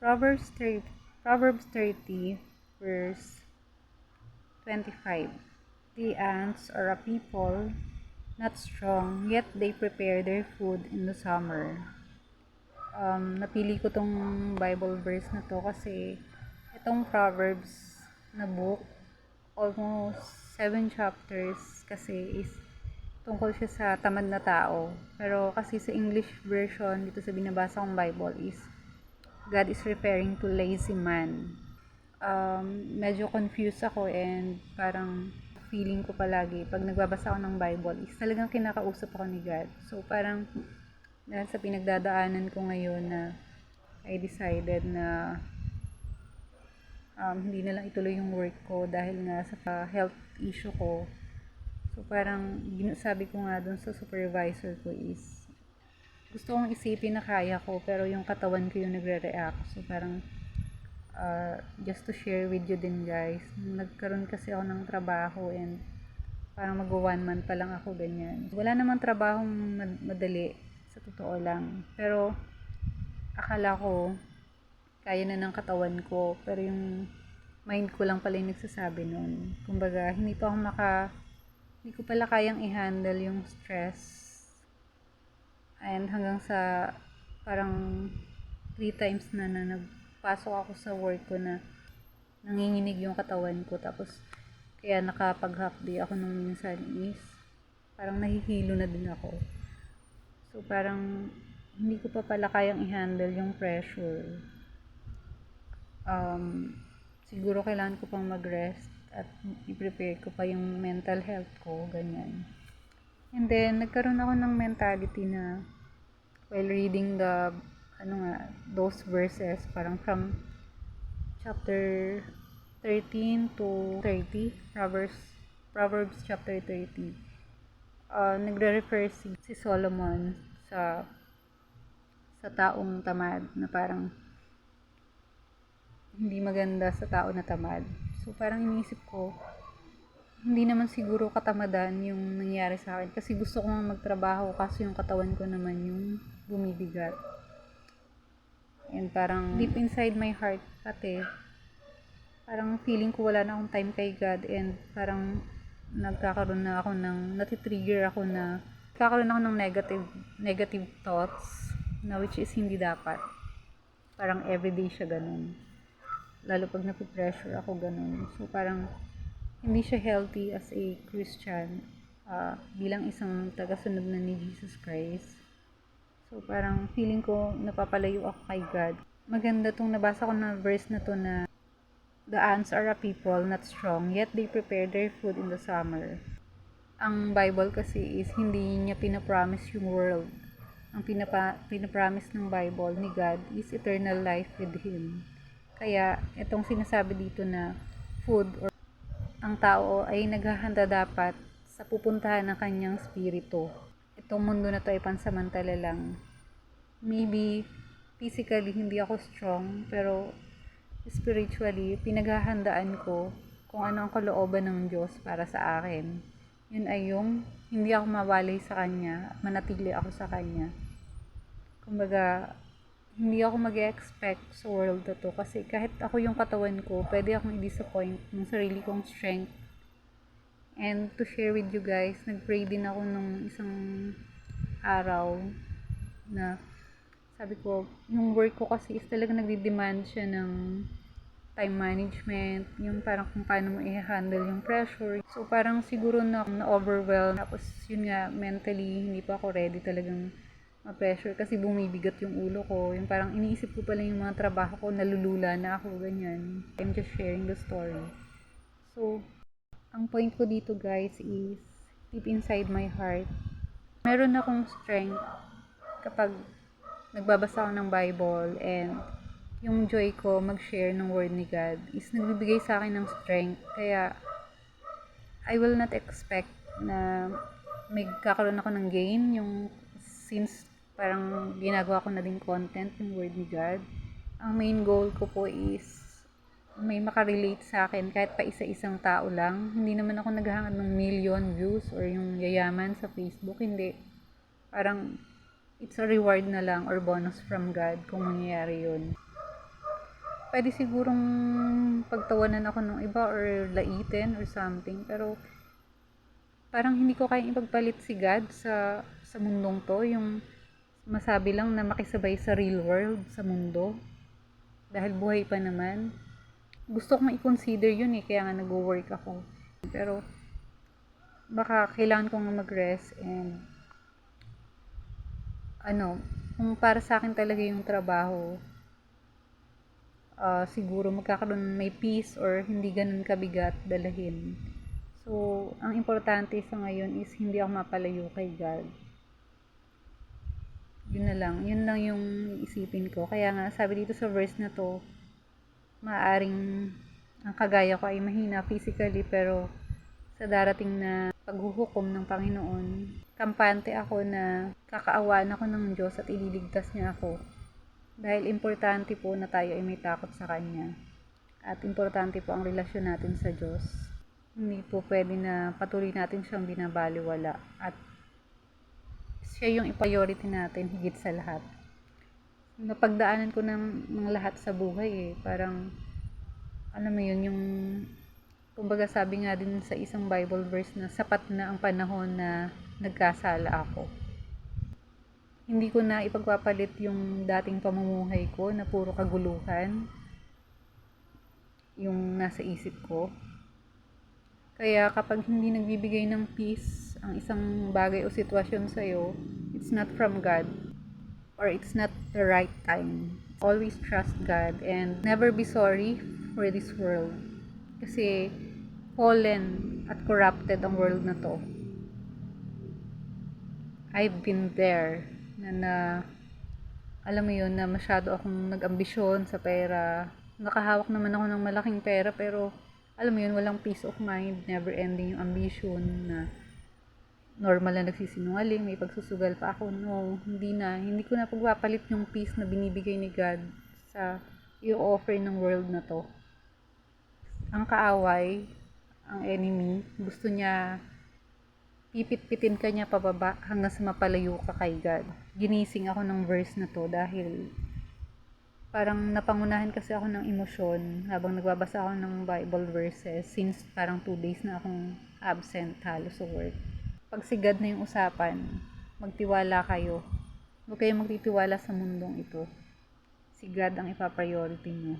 Proverbs 30, Proverbs 30 verse 25. The ants are a people not strong, yet they prepare their food in the summer. Um, napili ko tong Bible verse na to kasi itong Proverbs na book, almost seven chapters kasi is tungkol siya sa tamad na tao. Pero kasi sa English version, dito sa binabasa kong Bible is God is referring to lazy man. Um, medyo confused ako and parang feeling ko palagi pag nagbabasa ako ng Bible is talagang kinakausap ako ni God. So parang dahil sa pinagdadaanan ko ngayon na I decided na um, hindi na lang ituloy yung work ko dahil nga sa health issue ko. So parang sabi ko nga dun sa supervisor ko is gusto kong isipin na kaya ko pero yung katawan ko yung nagre-react. So parang uh, just to share with you din guys. Nagkaroon kasi ako ng trabaho and parang mag one month pa lang ako ganyan. Wala namang trabahong madali sa totoo lang. Pero akala ko kaya na ng katawan ko pero yung mind ko lang pala yung nagsasabi nun. Kumbaga, hindi pa ako maka hindi ko pala kayang i-handle yung stress And hanggang sa parang three times na na nagpasok ako sa work ko na nanginginig yung katawan ko. Tapos kaya nakapag half day ako nung minsan is parang nahihilo na din ako. So parang hindi ko pa pala kayang i-handle yung pressure. Um, siguro kailangan ko pang mag-rest at i-prepare ko pa yung mental health ko, ganyan. And then, nagkaroon ako ng mentality na while reading the, ano nga, those verses, parang from chapter 13 to 30, Proverbs, Proverbs chapter 30. Uh, nagre-refer si, si Solomon sa sa taong tamad na parang hindi maganda sa tao na tamad. So parang iniisip ko, hindi naman siguro katamadan yung nangyari sa akin kasi gusto ko nga magtrabaho kasi yung katawan ko naman yung bumibigat. And parang deep inside my heart pati parang feeling ko wala na akong time kay God and parang nagkakaroon na ako ng natitrigger ako na nagkakaroon ako ng negative negative thoughts na which is hindi dapat. Parang everyday siya ganun. Lalo pag napipressure ako ganun. So parang hindi siya healthy as a Christian uh, bilang isang tagasunod na ni Jesus Christ. So parang feeling ko napapalayo ako kay God. Maganda tong nabasa ko na verse na to na The ants are a people not strong, yet they prepare their food in the summer. Ang Bible kasi is hindi niya pinapromise yung world. Ang pinapa, pinapromise ng Bible ni God is eternal life with Him. Kaya itong sinasabi dito na food or ang tao ay naghahanda dapat sa pupuntahan ng kanyang spirito. Itong mundo na to ay pansamantala lang. Maybe physically hindi ako strong, pero spiritually pinaghahandaan ko kung ano ang kalooban ng Diyos para sa akin. Yun ay yung hindi ako mawalay sa Kanya, manatili ako sa Kanya. Kumbaga, hindi ako mag expect sa world na to kasi kahit ako yung katawan ko, pwede akong i-disappoint ng sarili kong strength. And to share with you guys, nag-pray din ako nung isang araw na sabi ko, yung work ko kasi is talaga nagdi-demand siya ng time management, yung parang kung paano mo i-handle yung pressure. So parang siguro na na-overwhelm. Tapos yun nga, mentally, hindi pa ako ready talagang ma-pressure kasi bumibigat yung ulo ko. Yung parang iniisip ko pala yung mga trabaho ko, nalulula na ako, ganyan. I'm just sharing the story. So, ang point ko dito guys is, deep inside my heart, meron akong strength kapag nagbabasa ako ng Bible and yung joy ko mag-share ng word ni God is nagbibigay sa akin ng strength. Kaya, I will not expect na may kakaroon ako ng gain yung since parang ginagawa ko na din content yung word ni God. Ang main goal ko po is may makarelate sa akin kahit pa isa-isang tao lang. Hindi naman ako naghahangad ng million views or yung yayaman sa Facebook. Hindi. Parang it's a reward na lang or bonus from God kung mangyayari yun. pwede sigurong pagtawanan ako ng iba or laitin or something. Pero, parang hindi ko kayang ipagpalit si God sa, sa mundong to. Yung masabi lang na makisabay sa real world, sa mundo. Dahil buhay pa naman. Gusto kong i-consider yun eh, kaya nga nag-work ako. Pero, baka kailangan ko nga mag-rest and ano, kung para sa akin talaga yung trabaho, ah, siguro magkakaroon may peace or hindi ganun kabigat dalahin. So, ang importante sa ngayon is hindi ako mapalayo kay God. Yun na lang. Yun lang yung isipin ko. Kaya nga, sabi dito sa verse na to, maaring ang kagaya ko ay mahina physically pero sa darating na paghuhukom ng Panginoon, kampante ako na kakaawaan ako ng Diyos at ililigtas niya ako. Dahil importante po na tayo ay may takot sa Kanya. At importante po ang relasyon natin sa Diyos. Hindi po pwede na patuloy natin siyang binabaliwala. At siya yung priority natin higit sa lahat. Napagdaanan ko ng, ng lahat sa buhay eh. Parang, alam mo yun, yung kumbaga sabi nga din sa isang Bible verse na sapat na ang panahon na nagkasala ako. Hindi ko na ipagpapalit yung dating pamumuhay ko na puro kaguluhan yung nasa isip ko. Kaya kapag hindi nagbibigay ng peace ang isang bagay o sitwasyon sa'yo, it's not from God or it's not the right time. Always trust God and never be sorry for this world. Kasi fallen at corrupted ang world na to. I've been there na, na alam mo yun na masyado akong nag-ambisyon sa pera. Nakahawak naman ako ng malaking pera pero alam mo yun, walang peace of mind, never ending yung ambition na normal na nagsisinungaling, may pagsusugal pa ako. No, hindi na. Hindi ko na pagpapalit yung peace na binibigay ni God sa i-offer ng world na to. Ang kaaway, ang enemy, gusto niya pipit-pitin ka niya pababa hanggang sa mapalayo ka kay God. Ginising ako ng verse na to dahil parang napangunahan kasi ako ng emosyon habang nagbabasa ako ng Bible verses since parang two days na akong absent halos sa work. Pag si God na yung usapan, magtiwala kayo. Huwag kayong magtitiwala sa mundong ito. Si God ang ipapriority nyo.